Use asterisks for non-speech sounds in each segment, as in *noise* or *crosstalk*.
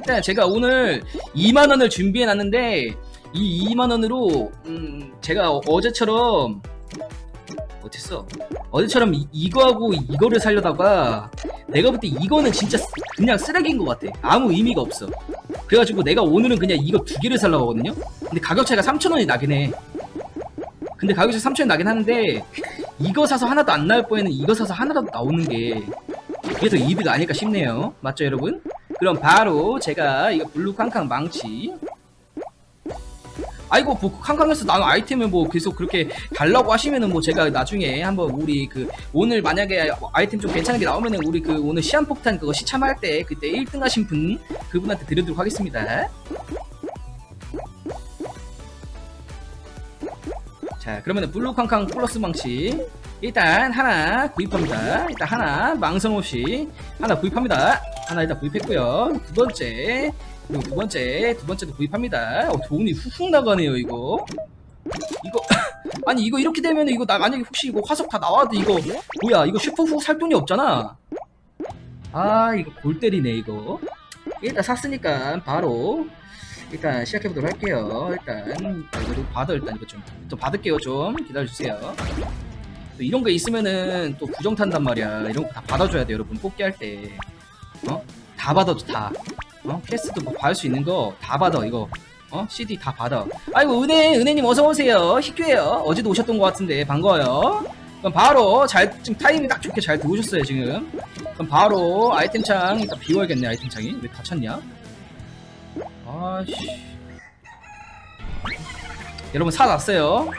일단 제가 오늘 2만 원을 준비해 놨는데 이 2만 원으로 음 제가 어- 어제처럼 어땠어? 어제처럼 이, 이거하고 이거를 살려다가 내가 볼 때 이거는 진짜 쓰- 그냥 쓰레기인 것 같아. 아무 의미가 없어. 그래가지고 내가 오늘은 그냥 이거 두 개를 살려고 하거든요. 근데 가격 차이가 3천 원이 나긴 해. 근데 가격 차이 3천 원이 나긴 하는데 이거 사서 하나도 안 나올 바에는 이거 사서 하나라도 나오는 게더 이득 아닐까 싶네요. 맞죠, 여러분? 그럼 바로 제가 이거 블루 캉캉 망치. 아이고 뭐 캉캉에서 나온 아이템을 뭐 계속 그렇게 달라고 하시면은 뭐 제가 나중에 한번 우리 그 오늘 만약에 아이템 좀 괜찮은 게 나오면은 우리 그 오늘 시한폭탄 그거 시참할 때 그때 1등 하신 분 그분한테 드리도록 하겠습니다. 자 그러면은 블루 캉캉 플러스 망치 일단 하나 구입합니다. 일단 하나 망성 없이 하나 구입합니다. 하나 일단 구입했고요. 두 번째 그리고 두 번째 두 번째도 구입합니다. 어, 돈이 훅훅 나가네요 이거. 이거 *laughs* 아니 이거 이렇게 되면 이거 나 만약에 혹시 이거 화석 다 나와도 이거 뭐야 이거 슈퍼훅 살 돈이 없잖아. 아 이거 골 때리네 이거. 일단 샀으니까 바로 일단 시작해보도록 할게요. 일단 아, 이거 받아 일단 이거 좀, 좀 받을게요 좀 기다려주세요. 또 이런 거 있으면은 또 부정 탄단 말이야. 이런 거 다 받아줘야 돼 여러분 뽑기 할 때. 어? 다 받아줘 다. 어? 퀘스트도 뭐 받을 수 있는 거 다 받아 이거. 어? CD 다 받아. 아이고 은혜 은혜님 어서 오세요. 희규예요. 어제도 오셨던 것 같은데 반가워요. 그럼 바로 잘 지금 타이밍 딱 좋게 잘 들어오셨어요 지금. 그럼 바로 아이템 창 일단 비워야겠네 아이템 창이 왜 닫혔냐? 아씨. 여러분 사놨어요.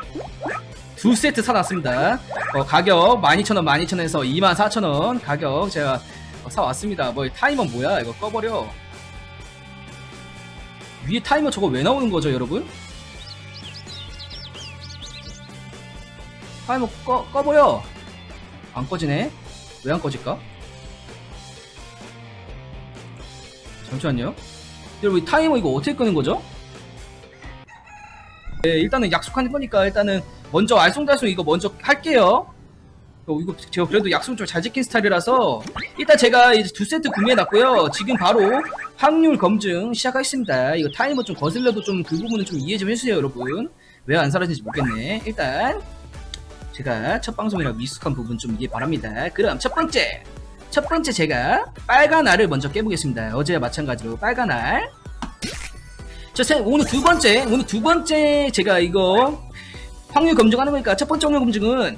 두 세트 사놨습니다. 어, 가격 12,000원, 12,000원에서 24,000원 가격 제가 어, 사왔습니다. 뭐 타이머 뭐야? 이거 꺼버려. 위에 타이머 저거 왜 나오는 거죠, 여러분? 타이머 꺼, 꺼버려. 안 꺼지네. 왜 안 꺼질까? 잠시만요. 여러분 이 타이머 이거 어떻게 끄는 거죠? 네, 일단은 약속한 거니까 일단은 먼저 알쏭달쏭 이거 먼저 할게요. 어, 이거 제가 그래도 약속 좀 잘 지킨 스타일이라서 일단 제가 이제 두 세트 구매해놨고요. 지금 바로 확률 검증 시작하겠습니다. 이거 타이머 좀 거슬려도 좀 그 부분은 좀 이해 좀 해주세요, 여러분. 왜 안 사라진지 모르겠네. 일단 제가 첫 방송이라 미숙한 부분 좀 이해 바랍니다. 그럼 첫 번째 첫 번째 제가 빨간 알을 먼저 깨보겠습니다. 어제와 마찬가지로 빨간 알. 저 세- 오늘 두 번째 오늘 두 번째 제가 이거 확률 검증하는 거니까 첫 번째 확률 검증은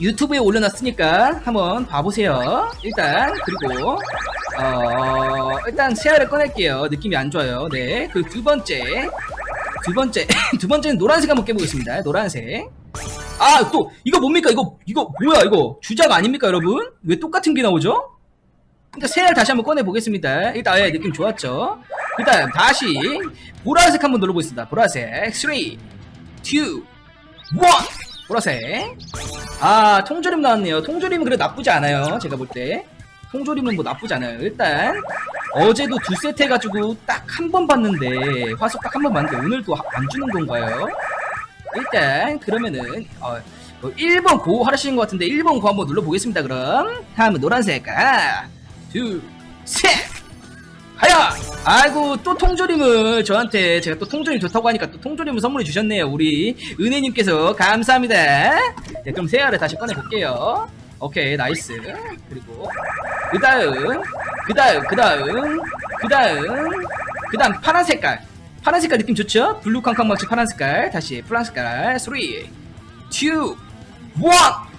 유튜브에 올려놨으니까 한번 봐보세요. 일단 그리고 어 일단 새 알을 꺼낼게요. 느낌이 안 좋아요. 네. 그 두 번째 두 번째 *laughs* 두 번째는 노란색 한번 깨보겠습니다. 노란색. 아 또 이거 뭡니까 이거 이거 뭐야 이거 주작 아닙니까 여러분? 왜 똑같은 게 나오죠? 일단 새알 다시 한번 꺼내 보겠습니다. 일단 예, 느낌 좋았죠. 일단 다시 보라색 한번 눌러보겠습니다. 보라색 3, 2, 1 보라색. 아 통조림 나왔네요. 통조림은 그래 도 나쁘지 않아요. 제가 볼 때. 통조림은 뭐 나쁘지 않아요. 일단 어제도 두 세트 해가지고 딱 한 번 봤는데 화석 딱 한 번 봤는데 오늘도 안 주는 건가요? 일단 그러면은 어, 뭐 1번 고 하시는 것 같은데 1번 고 한번 눌러보겠습니다. 그럼 다음은 노란색 하나 둘셋 하야 아이고 또 통조림을 저한테 제가 또 통조림 좋다고 하니까 또 통조림을 선물해 주셨네요. 우리 은혜님께서 감사합니다. 네, 그럼 세알을 다시 꺼내 볼게요. 오케이 나이스 그리고 그 다음 그 다음 그 다음 그 다음 그 다음 파란 색깔 파란 색깔 느낌 좋죠? 블루 캉캉 망치 파란 색깔 다시 파란 색깔 3 2 1 컷!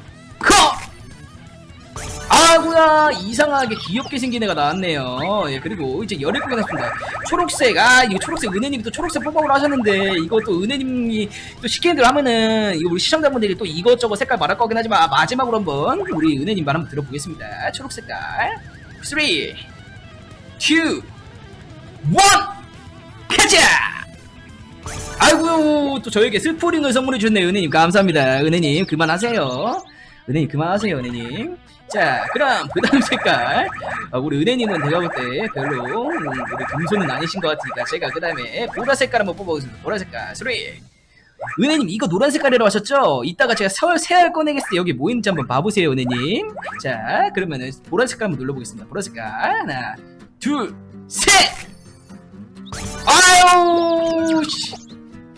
아구야 이상하게 귀엽게 생긴 애가 나왔네요. 예 그리고 이제 열일 구가 났습니다. 초록색 아 이거 초록색 은혜님이 또 초록색 뽀뽀를 하셨는데 이거 또 은혜님이 또 시키는 대로 하면은 이거 우리 시청자분들이 또 이것저것 색깔 말할 거긴 하지만 마지막으로 한번 우리 은혜님 말 한번 들어보겠습니다. 초록 색깔. 3 2 1 가자! 아이고 또 저에게 슬프링을 선물해 주셨네요 은혜님. 감사합니다. 은혜님 그만하세요 은혜님 그만하세요 은혜님. 자 그럼 그 다음 색깔. 어, 우리 은혜님은 제가 볼 때 별로 음, 우리 금손은 아니신 것 같으니까 제가 그 다음에 보라 색깔 한번 뽑아보겠습니다. 보라 색깔. 3 은혜님 이거 노란 색깔이라고 하셨죠? 이따가 제가 서울 새알 꺼내겠을 때 여기 뭐 있는지 한번 봐보세요 은혜님. 자 그러면은 보라 색깔 한번 눌러보겠습니다. 보라 색깔. 하나 둘 셋! 아유, 씨.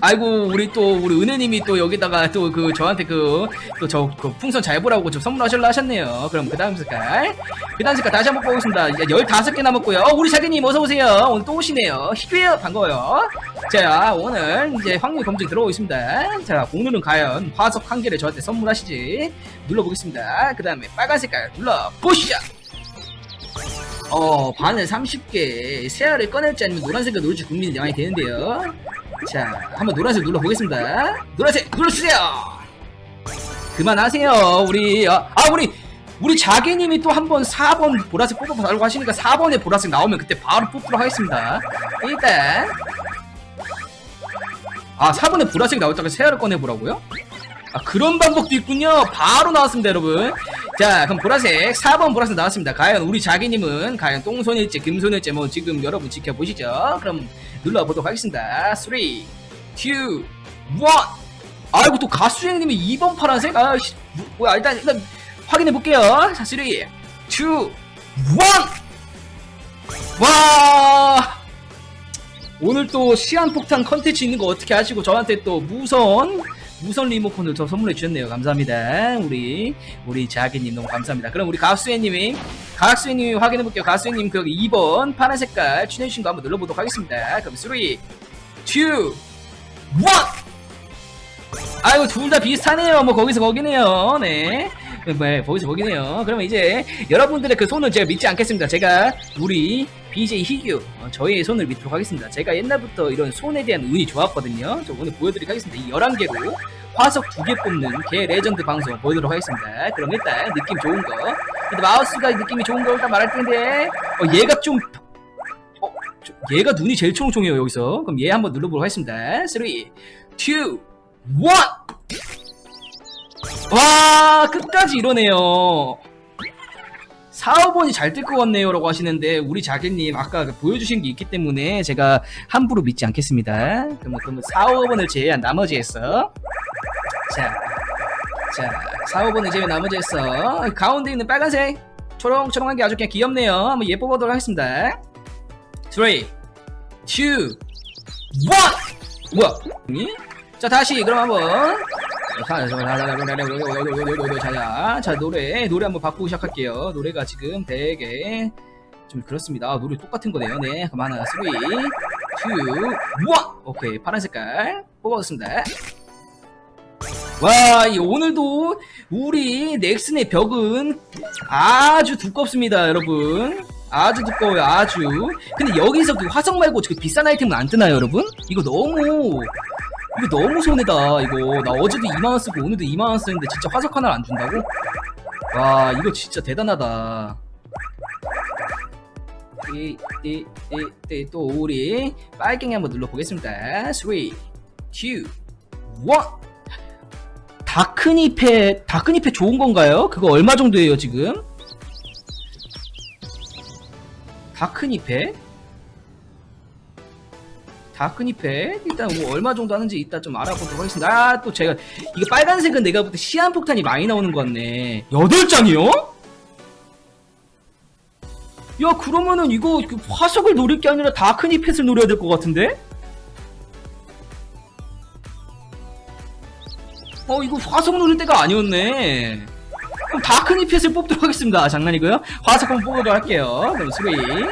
아이고, 우리 또, 우리 은혜님이 또 여기다가 또 그 저한테 그, 또 저 그 풍선 잘 보라고 좀 선물하실라 하셨네요. 그럼 그 다음 색깔. 그 다음 색깔 다시 한번 보겠습니다. 이제 15개 남았고요. 어, 우리 자기님 어서 오세요. 오늘 또 오시네요. 희귀해요. 반가워요. 자, 오늘 이제 확률 검증 들어오고 있습니다. 자, 공률은 과연 화석 한 개를 저한테 선물하시지. 눌러보겠습니다. 그 다음에 빨간 색깔 눌러보시죠. 어, 바늘 30개, 새알을 꺼낼지 아니면 노란색을 누를지 고민이 많이 되는데요. 자, 한번 노란색 눌러보겠습니다. 노란색 눌러주세요! 그만하세요, 우리, 아, 아, 우리, 우리 자기님이 또 한 번 4번 보라색 뽑아달라고 하시니까 4번에 보라색 나오면 그때 바로 뽑도록 하겠습니다. 일단, 아, 4번에 보라색 나왔다가 새알을 꺼내보라고요? 아, 그런 방법도 있군요. 바로 나왔습니다, 여러분. 자, 그럼 보라색, 4번 보라색 나왔습니다. 과연 우리 자기님은 과연 똥손일지 금손일지 뭐 지금 여러분 지켜보시죠. 그럼 눌러보도록 하겠습니다. 3, 2, 1. 아이고, 또 가수행님이 2번 파란색? 아, 씨, 뭐, 뭐야, 일단, 일단 확인해 볼게요. 자, 3, 2, 1. 와! 오늘 또 시한폭탄 컨텐츠 있는 거 어떻게 하시고 저한테 또 무선 무선 리모컨을 저 선물해 주셨네요. 감사합니다. 우리 우리 자기님 너무 감사합니다. 그럼 우리 가수애님이 가수애님이 확인해 볼게요. 가수애님 그 2번 파란 색깔 추천해 주신 거 한번 눌러보도록 하겠습니다. 그럼 3, 2, 1 아이고 둘다 비슷하네요. 뭐 거기서 거기네요. 네. 네, 거기서 거기네요. 그러면 이제 여러분들의 그 손을 제가 믿지 않겠습니다. 제가 우리 BJ 희규 어, 저희의 손을 믿도록 하겠습니다. 제가 옛날부터 이런 손에 대한 운이 좋았거든요. 저 오늘 보여드리도록 하겠습니다. 이 11개로 화석 두개 뽑는 개 레전드 방송 보여드리도록 하겠습니다. 그럼 일단 느낌 좋은 거. 근데 마우스가 느낌이 좋은 거 일단 말할 텐데 어, 얘가 좀 어, 저- 얘가 눈이 제일 총총해요 여기서. 그럼 얘 한번 눌러보도록 하겠습니다. 3, 2, 1 와 끝까지 이러네요 4, 5번이 잘 뜰 것 같네요 라고 하시는데 우리 자기님 아까 그 보여주신 게 있기 때문에 제가 함부로 믿지 않겠습니다. 그러면, 그러면 4, 5번을 제외한 나머지에서. 자, 자 4, 5번을 제외한 나머지에서. 가운데 있는 빨간색. 초롱초롱한 게 아주 그냥 귀엽네요. 한번 예뻐 보도록 하겠습니다. 3, 2, 1 뭐야? 자 다시 그럼 한번 자 자 자 노래 노래 한번 바꾸고 시작할게요 노래가 지금 되게 좀 그렇습니다 아, 노래 똑같은 거네요 네 그럼 하나 3 2 1 오케이 파란 색깔 뽑아봤습니다 와, 이 오늘도 우리 넥슨의 벽은 아주 두껍습니다, 여러분. 아주 두꺼워요, 아주. 근데 여기서 그 화성 말고 그 비싼 아이템은 안 뜨나요, 여러분? 이거 너무 이거 너무 손해다 이거 나 어제도 2만원 쓰고 오늘도 2만원 쓰는데 진짜 화석 하나를 안 준다고? 와 이거 진짜 대단하다 이, 이, 이, 이, 또 우리 빨갱이 한번 눌러보겠습니다 3 2 1 다크니페 다크니페 좋은 건가요? 그거 얼마 정도예요 지금? 다크니페? 다크니페 일단 뭐 얼마 정도 하는지 이따 좀 알아보도록 하겠습니다. 아 또 제가 이거 빨간색은 내가 볼 때 시한폭탄이 많이 나오는 것 같네. 8장이요? 야 그러면은 이거 그 화석을 노릴 게 아니라 다크니펫을 노려야 될 것 같은데? 어 이거 화석 노릴 때가 아니었네. 그럼 다크니펫을 뽑도록 하겠습니다. 아, 장난이고요. 화석 한번 뽑도록 할게요. 그럼 3, 2, 1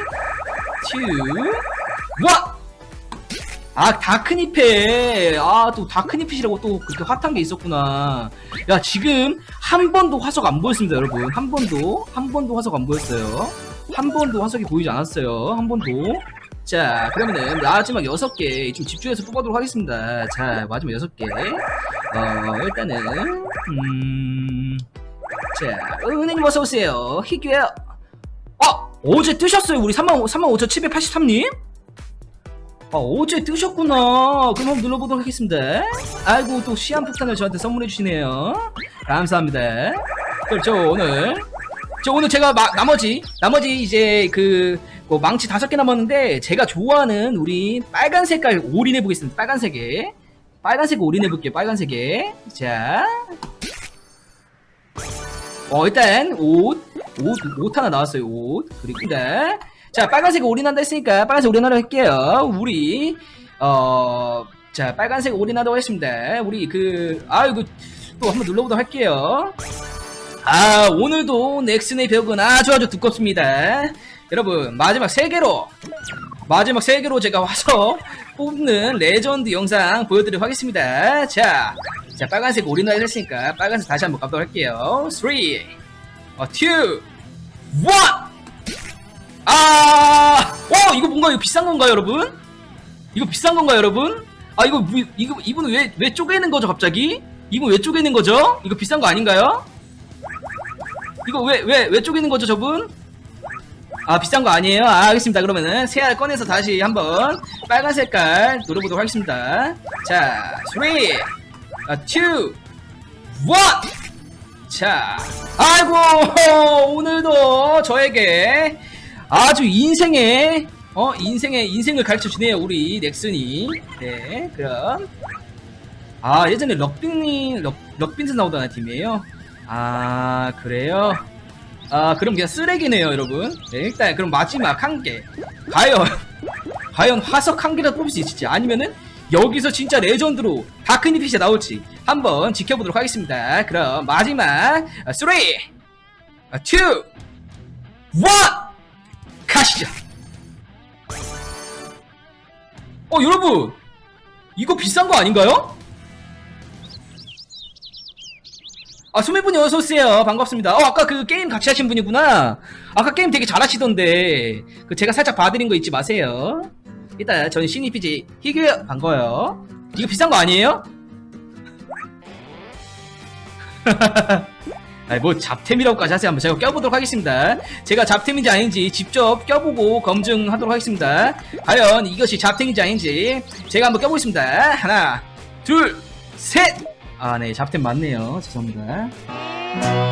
아 다크니페. 아또 다크니핏이라고 또 그렇게 핫한 게 있었구나. 야 지금 한 번도 화석 안 보였습니다 여러분. 한 번도 한 번도 화석 안 보였어요. 한 번도 화석이 보이지 않았어요 한 번도. 자 그러면은 마지막 여섯 개 좀 집중해서 뽑아도록 하겠습니다. 자 마지막 여섯 개어 일단은 음자 은혜님 어서 오세요. 희규예요. 어 어제 뜨셨어요 우리 3만 3만 5,783님 아, 어제 뜨셨구나. 그럼 한번 눌러보도록 하겠습니다. 아이고, 또 시한폭탄을 저한테 선물해주시네요. 감사합니다. 저 오늘, 저 오늘 제가 마, 나머지, 나머지 이제 그, 뭐 망치 다섯 개 남았는데, 제가 좋아하는 우리 빨간 색깔 올인해보겠습니다. 빨간색에. 빨간색 올인해볼게요, 빨간색에. 자. 어, 일단, 옷. 옷, 옷 하나 나왔어요, 옷. 그리고, 일단. 자, 빨간색 올인한다 했으니까 빨간색 올인하려 할게요. 우리 어, 자, 빨간색 올인하도록 하겠습니다. 우리 그 아, 이거 또 한번 눌러보도록 할게요. 아, 오늘도 넥슨의 벽은 아주 아주 두껍습니다. 여러분, 마지막 세 개로 마지막 세 개로 제가 와서 *laughs* 뽑는 레전드 영상 보여드리도록 하겠습니다. 자, 자, 빨간색 올인을 했으니까 빨간색 다시 한번 가도록 할게요. 3, 2, 1! 아! 어, 이거 뭔가 이거 비싼 건가요, 여러분? 이거 비싼 건가요, 여러분? 아, 이거, 뭐- 이거, 이분은 왜, 왜 쪼개는 거죠, 갑자기? 이분 왜 쪼개는 거죠? 이거 비싼 거 아닌가요? 이거 왜, 왜, 왜 쪼개는 거죠, 저분? 아, 비싼 거 아니에요? 아, 알겠습니다. 그러면은, 새알 꺼내서 다시 한번 빨간 색깔 노려보도록 하겠습니다. 자, 3, 2, 1! 자, 아이고, *laughs* 오늘도 저에게 아주 인생의, 어, 인생의, 인생을 가르쳐 주네요, 우리 넥슨이. 네, 그럼. 아, 예전에 럭빈이, 럭, 럭빈스 나오던 팀이에요? 아, 그래요? 아, 그럼 그냥 쓰레기네요, 여러분. 네, 일단, 그럼 마지막 한 개. 과연, *laughs* 과연 화석 한 개라도 뽑을 수 있을지, 아니면은, 여기서 진짜 레전드로 다크니핏이 나올지 한번 지켜보도록 하겠습니다. 그럼 마지막 3, 2, 1 가시죠. 어 여러분 이거 비싼 거 아닌가요? 아 소매분이 어서 오세요 반갑습니다. 어 아까 그 게임 같이 하신 분이구나. 아까 게임 되게 잘하시던데 그 제가 살짝 봐드린 거 잊지 마세요. 일단 저는 신입 PJ 희규 반가워요. 이거 비싼 거 아니에요? *laughs* 아니 뭐 잡템이라고까지 하세요. 한번 제가 껴보도록 하겠습니다. 제가 잡템인지 아닌지 직접 껴보고 검증하도록 하겠습니다. 과연 이것이 잡템인지 아닌지 제가 한번 껴보겠습니다. 하나, 둘, 셋. 아, 네, 잡템 맞네요. 죄송합니다.